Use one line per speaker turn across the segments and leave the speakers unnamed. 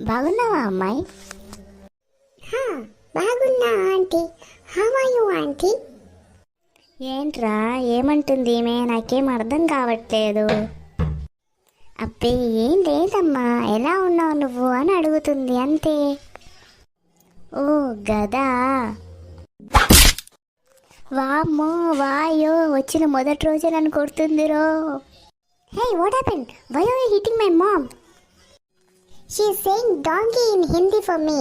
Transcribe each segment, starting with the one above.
బాగున్నావా అమ్మాయి?
బాగున్నా aunty. How are you aunty?
ఏంట్రా ఏమంటుంది ఈమె? నాకేం అర్థం కావట్లేదు. అబ్బే ఏం లేదమ్మా. ఎలా ఉన్నావు నువ్వు అని అడుగుతుంది అంతే. ఓ గదా. వామ్మో వాయో వచ్చిన మొదటి రోజే నన్ను కొడుతుందిరో.
Hey what happen why are you hitting my mom she is saying donkey in Hindi for me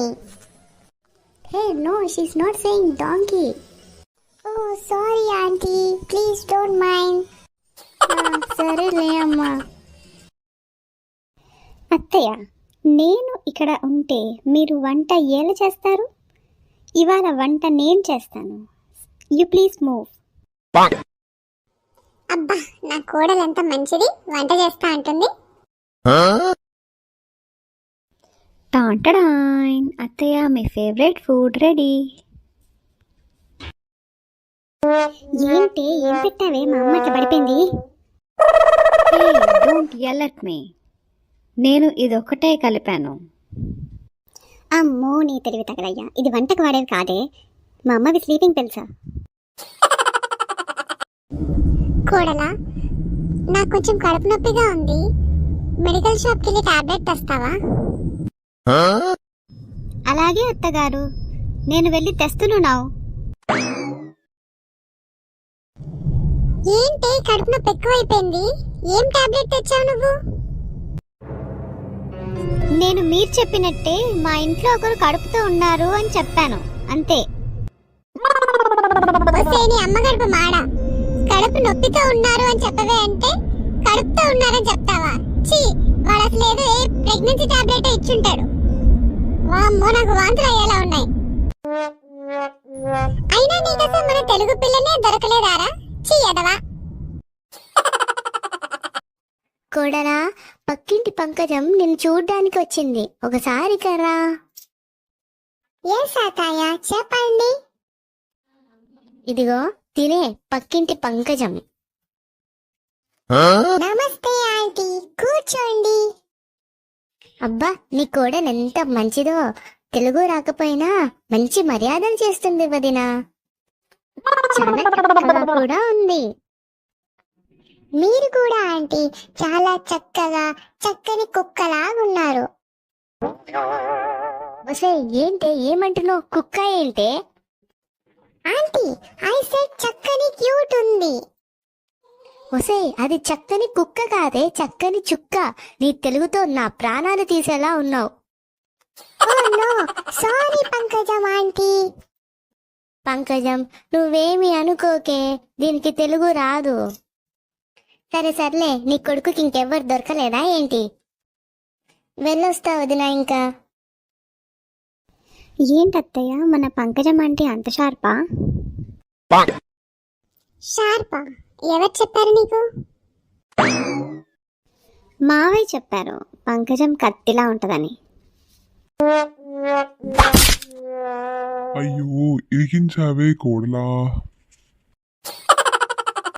hey no she's not saying donkey
oh sorry aunty please don't mind
సరేలే అమ్మా.
అత్తయ్య నేను ఇక్కడ ఉంటే మీరు వంట ఎలా చేస్తారు? ఇవాళ వంట నేను చేస్తాను. యు ప్లీజ్ మూవ్
అబ్బా నా కోడలు ఎంత మంచిది. వంట చేస్తా అంటుంది.
అత్తయ్య మీ ఫేవరెట్ ఫుడ్ రెడీ. ఏంటి ఏం పెట్టావే? మా అమ్మ ఇట్లా పడిపోయింది. డోంట్ ఎల్ అట్ మీ నేను ఇదొక్కటే కలిపాను. అమ్మో నీ తెలివి తగలయ్యా. ఇది వంటకు వాడేది కాదే. మా అమ్మవి స్లీపింగ్ తెలుసా
కోడలా నాకు కొంచెం కడుపు నొప్పిగా ఉంది. మెడికల్ షాప్కి వెళ్ళి టాబ్లెట్ తెస్తావా?
అలాగే అత్తగారు. నేను వెళ్ళి తెస్తున్నావు.
ఏంటి కడుపు నొప్పి ఎక్కువైపోయింది? ఏం టాబ్లెట్ తెచ్చావు నువ్వు?
నేను మీరు చెప్పినట్టే మా ఇంట్లో ఒకరు కడుపుతో ఉన్నారు అని చెప్పాను. అంతే.
వస్తే నీ అమ్మ కడుపు మాడ. కడుపు నొప్పితో ఉన్నారు అని చెప్పవే అంటే కడుపుతో ఉన్నారని చెప్తావా? ఛీ వాడు అసలు ఏదో ఏ ప్రెగ్నెన్సీ టాబ్లెట్ ఇచ్చుంటాడు. వామ్మో నాకు వాంతులు అయ్యేలా ఉన్నాయి. అయినా నీకు అసలు మన తెలుగు పిల్లనే దొరకలేదారా? ఎదవా.
కోడలా పక్కింటి పంకజం నిన్ను చూడ్డానికి వచ్చింది. ఒకసారి కరా
ఏ సాతాయ చెప్పండి.
ఇదిగో తినే పక్కింటి పంకజం.
నమస్తే ఆంటీ. కూర్చోండి.
అబ్బా నీ కోడలు ఎంత మంచిదో. తెలుగు రాకపోయినా మంచి మర్యాదలు చేస్తుంది వదినా. చాలా చక్కగా కూడా ఉంది.
మీరు కూడా ఆంటీ చాలా చక్కగా చక్కని కుక్కలాగున్నారు.
ఒసే ఏంటే ఏమంటున్నావు? కుక్క ఏంటే?
ఆంటీ ఐ సెడ్ చక్కని క్యూట్ ఉంది
ఒసే అది చక్కని కుక్క కాదే చక్కని చుక్క. నీ తెలుగుతో నా ప్రాణాలు తీసేలా ఉన్నావు.
ఓ no sorry Pankajam aunty.
Pankajam నువ్వేమి అనుకోకే దీనికి తెలుగు రాదు. సరే సర్లే నీ కొడుకుకి ఇంకెవ్వరు దొరకలేదా ఏంటి? వెళ్ళొస్తా వదినా ఇంకా.
ఏంటత్తయ్య మన పంకజం అంటే అంత షార్పా?
షార్పా? ఎవరు చెప్పారు నీకు?
మావయ్య చెప్పారు పంకజం కత్తిలా ఉంటదని.
అయ్యో ఇరికించావే కోడలా?